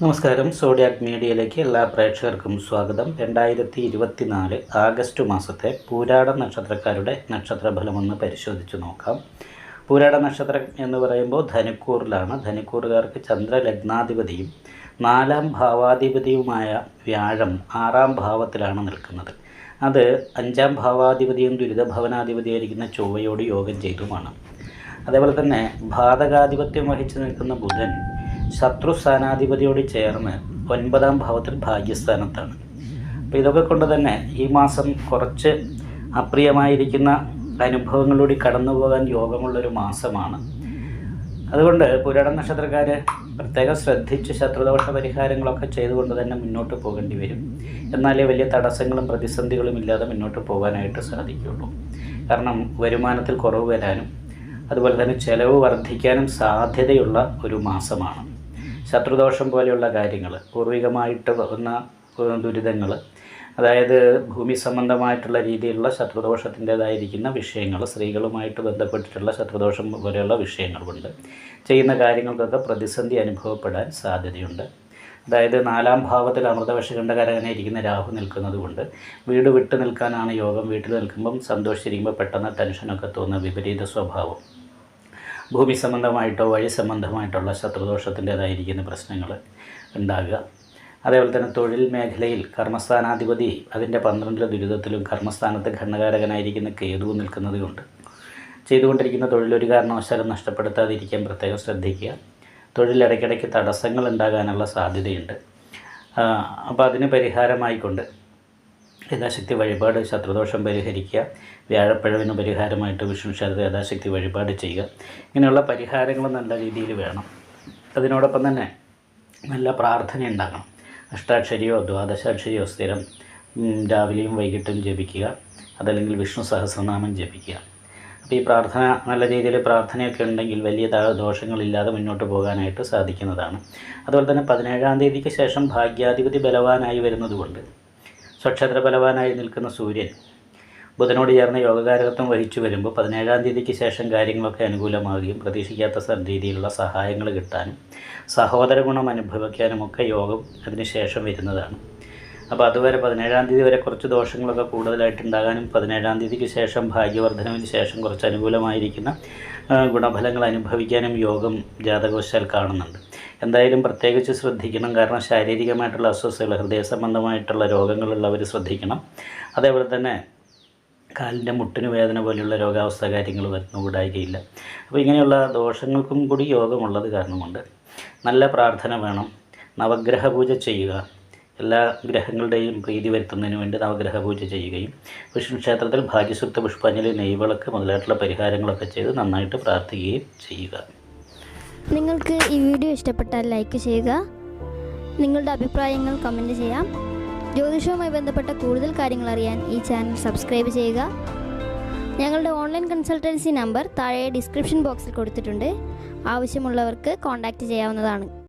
നമസ്കാരം. സോഡിയാക് മീഡിയയിലേക്ക് എല്ലാ പ്രേക്ഷകർക്കും സ്വാഗതം. രണ്ടായിരത്തി ഇരുപത്തിനാല് ആഗസ്റ്റ് മാസത്തെ പൂരാട നക്ഷത്രക്കാരുടെ നക്ഷത്രഫലമൊന്ന് പരിശോധിച്ച് നോക്കാം. പൂരാട നക്ഷത്രം എന്ന് പറയുമ്പോൾ ധനുക്കൂറിലാണ്. ധനുക്കൂറുകാർക്ക് ചന്ദ്രലഗ്നാധിപതിയും നാലാം ഭാവാധിപതിയുമായ വ്യാഴം ആറാം ഭാവത്തിലാണ് നിൽക്കുന്നത്. അത് അഞ്ചാം ഭാവാധിപതിയും ദുരിതഭവനാധിപതിയായിരിക്കുന്ന ചൊവ്വയോട് യോഗം ചെയ്തുമാണ്. അതേപോലെ തന്നെ ബാധകാധിപത്യം വഹിച്ചു നിൽക്കുന്ന ബുധൻ ശത്രു സ്ഥാനാധിപതിയോട് ചേർന്ന് ഒൻപതാം ഭാവത്തിൽ ഭാഗ്യസ്ഥാനത്താണ്. അപ്പോൾ ഇതൊക്കെ കൊണ്ട് തന്നെ ഈ മാസം കുറച്ച് അപ്രിയമായിരിക്കുന്ന അനുഭവങ്ങളിലൂടെ കടന്നു പോകാൻ യോഗമുള്ളൊരു മാസമാണ്. അതുകൊണ്ട് പുരാട നക്ഷത്രക്കാർ പ്രത്യേകം ശ്രദ്ധിച്ച് ശത്രുദോഷ പരിഹാരങ്ങളൊക്കെ ചെയ്തുകൊണ്ട് തന്നെ മുന്നോട്ട് പോകേണ്ടി വരും. എന്നാലേ വലിയ തടസ്സങ്ങളും പ്രതിസന്ധികളും ഇല്ലാതെ മുന്നോട്ട് പോകാനായിട്ട് സാധിക്കുകയുള്ളൂ. കാരണം വരുമാനത്തിൽ കുറവ് വരാനും അതുപോലെ തന്നെ ചെലവ് വർദ്ധിക്കാനും സാധ്യതയുള്ള ഒരു മാസമാണ്. ശത്രുദോഷം പോലെയുള്ള കാര്യങ്ങൾ പൂർവികമായിട്ട് വന്ന ദുരിതങ്ങൾ അതായത് ഭൂമി സംബന്ധമായിട്ടുള്ള രീതിയിലുള്ള ശത്രുദോഷത്തിന്റെതായിരിക്കുന്ന വിഷയങ്ങൾ സ്ത്രീകളുമായിട്ട് ബന്ധപ്പെട്ടിട്ടുള്ള ശത്രുദോഷം പോലെയുള്ള വിഷയങ്ങളുണ്ട്. ചെയ്യുന്ന കാര്യങ്ങൾക്കൊക്കെ പ്രതിസന്ധി അനുഭവപ്പെടാൻ സാധ്യതയുണ്ട്. അതായത് നാലാം ഭാവത്തിൽ അമൃതവശകണ്ഠകരകനെ ഇരിക്കുന്ന രാഹു നിൽക്കുന്നത് കൊണ്ട് വീട് വിട്ടു നിൽക്കാനാണ് യോഗം. വീട്ടിൽ നിൽക്കുമ്പം സന്തോഷിച്ചിരിക്കുമ്പോൾ പെട്ടെന്ന് ടെൻഷനൊക്കെ തോന്നുന്ന വിപരീത സ്വഭാവം. ഭൂമി സംബന്ധമായിട്ടോ വഴി സംബന്ധമായിട്ടുള്ള ശത്രുദോഷത്തിന്റേതായിരിക്കുന്ന പ്രശ്നങ്ങൾ ഉണ്ടാകുക. അതേപോലെ തന്നെ തൊഴിൽ മേഖലയിൽ കർമ്മസ്ഥാനാധിപതി അതിന്റെ പന്ത്രണ്ടിലെ ദുരിതത്തിലും കർമ്മസ്ഥാനത്ത് ഘടനകാരകനായിരിക്കുന്ന കേതു നിൽക്കുന്നത് കൊണ്ട് ചെയ്തുകൊണ്ടിരിക്കുന്ന തൊഴിൽ ഒരു കാരണവശാലും നഷ്ടപ്പെടുത്താതിരിക്കാൻ പ്രത്യേകം ശ്രദ്ധിക്കുക. തൊഴിൽ ഇടയ്ക്കിടയ്ക്ക് തടസ്സങ്ങൾ ഉണ്ടാകാനുള്ള സാധ്യതയുണ്ട്. അപ്പോൾ അതിന് പരിഹാരമായിക്കൊണ്ട് യഥാശക്തി വഴിപാട് ശത്രുദോഷം പരിഹരിക്കുക വ്യാഴപ്പഴവിന് പരിഹാരമായിട്ട് വിഷ്ണു ക്ഷേത്ര യഥാശക്തി വഴിപാട് ചെയ്യുക. ഇങ്ങനെയുള്ള പരിഹാരങ്ങൾ നല്ല രീതിയിൽ വേണം. അതിനോടൊപ്പം തന്നെ നല്ല പ്രാർത്ഥന ഉണ്ടാകണം. അഷ്ടാക്ഷരിയോ ദ്വാദശാക്ഷരിയോ സ്ഥിരം രാവിലെയും വൈകിട്ടും ജപിക്കുക. അതല്ലെങ്കിൽ വിഷ്ണു സഹസ്രനാമം ജപിക്കുക. അപ്പോൾ ഈ പ്രാർത്ഥന നല്ല രീതിയിൽ പ്രാർത്ഥനയൊക്കെ ഉണ്ടെങ്കിൽ വലിയ ദോഷങ്ങളില്ലാതെ മുന്നോട്ട് പോകാനായിട്ട് സാധിക്കുന്നതാണ്. അതുപോലെ തന്നെ പതിനേഴാം തീയതിക്ക് ശേഷം ഭാഗ്യാധിപതി ബലവാനായി വരുന്നതുകൊണ്ട് സ്വക്ഷേത്ര ബലവാനായി നിൽക്കുന്ന സൂര്യൻ ബുധനോട് ചേർന്ന് യോഗകാരകത്വം വഹിച്ചു വരുമ്പോൾ പതിനേഴാം തീയതിക്ക് ശേഷം കാര്യങ്ങളൊക്കെ അനുകൂലമാകുകയും പ്രതീക്ഷിക്കാത്ത രീതിയിലുള്ള സഹായങ്ങൾ കിട്ടാനും സഹോദര ഗുണം അനുഭവിക്കാനുമൊക്കെ യോഗം അതിനുശേഷം വരുന്നതാണ്. അപ്പോൾ അതുവരെ പതിനേഴാം തീയതി വരെ കുറച്ച് ദോഷങ്ങളൊക്കെ കൂടുതലായിട്ട് ഉണ്ടാകാനും പതിനേഴാം തീയതിക്ക് ശേഷം ഭാഗ്യവർദ്ധനവിന് ശേഷം കുറച്ച് അനുകൂലമായിരിക്കുന്ന ഗുണഫലങ്ങൾ അനുഭവിക്കാനും യോഗം ജാതകവശാൽ കാണുന്നുണ്ട്. എന്തായാലും പ്രത്യേകിച്ച് ശ്രദ്ധിക്കണം. കാരണം ശാരീരികമായിട്ടുള്ള അസ്വസ്ഥകൾ ഹൃദയ സംബന്ധമായിട്ടുള്ള രോഗങ്ങളുള്ളവർ ശ്രദ്ധിക്കണം. അതേപോലെ തന്നെ കാലിന്റെ മുട്ടിന് വേദന പോലെയുള്ള രോഗാവസ്ഥ കാര്യങ്ങൾ വരുന്നുകൂടായികയില്ല. അപ്പോൾ ഇങ്ങനെയുള്ള ദോഷങ്ങൾക്കും കൂടി യോഗമുള്ളത് കാരണമുണ്ട്. നല്ല പ്രാർത്ഥന വേണം. നവഗ്രഹ പൂജ ചെയ്യുക. എല്ലാ ഗ്രഹങ്ങളുടെയും പ്രീതി വരുത്തുന്നതിന് വേണ്ടി നവഗ്രഹ പൂജ ചെയ്യുകയും വിഷ്ണു ക്ഷേത്രത്തിൽ ഭാഗ്യസുക്ത പുഷ്പാഞ്ജലി നെയ്വിളക്ക് മുതലായിട്ടുള്ള പരിഹാരങ്ങളൊക്കെ ചെയ്ത് നന്നായിട്ട് പ്രാർത്ഥിക്കുകയും ചെയ്യുക. നിങ്ങൾക്ക് ഈ വീഡിയോ ഇഷ്ടപ്പെട്ടാൽ ലൈക്ക് ചെയ്യുക. നിങ്ങളുടെ അഭിപ്രായങ്ങൾ കമന്റ് ചെയ്യാം. ജ്യോതിഷവുമായി ബന്ധപ്പെട്ട കൂടുതൽ കാര്യങ്ങൾ അറിയാൻ ഈ ചാനൽ സബ്സ്ക്രൈബ് ചെയ്യുക. ഞങ്ങളുടെ ഓൺലൈൻ കൺസൾട്ടൻസി നമ്പർ താഴെ ഡിസ്ക്രിപ്ഷൻ ബോക്സിൽ കൊടുത്തിട്ടുണ്ട്. ആവശ്യമുള്ളവർക്ക് കോൺടാക്റ്റ് ചെയ്യാവുന്നതാണ്.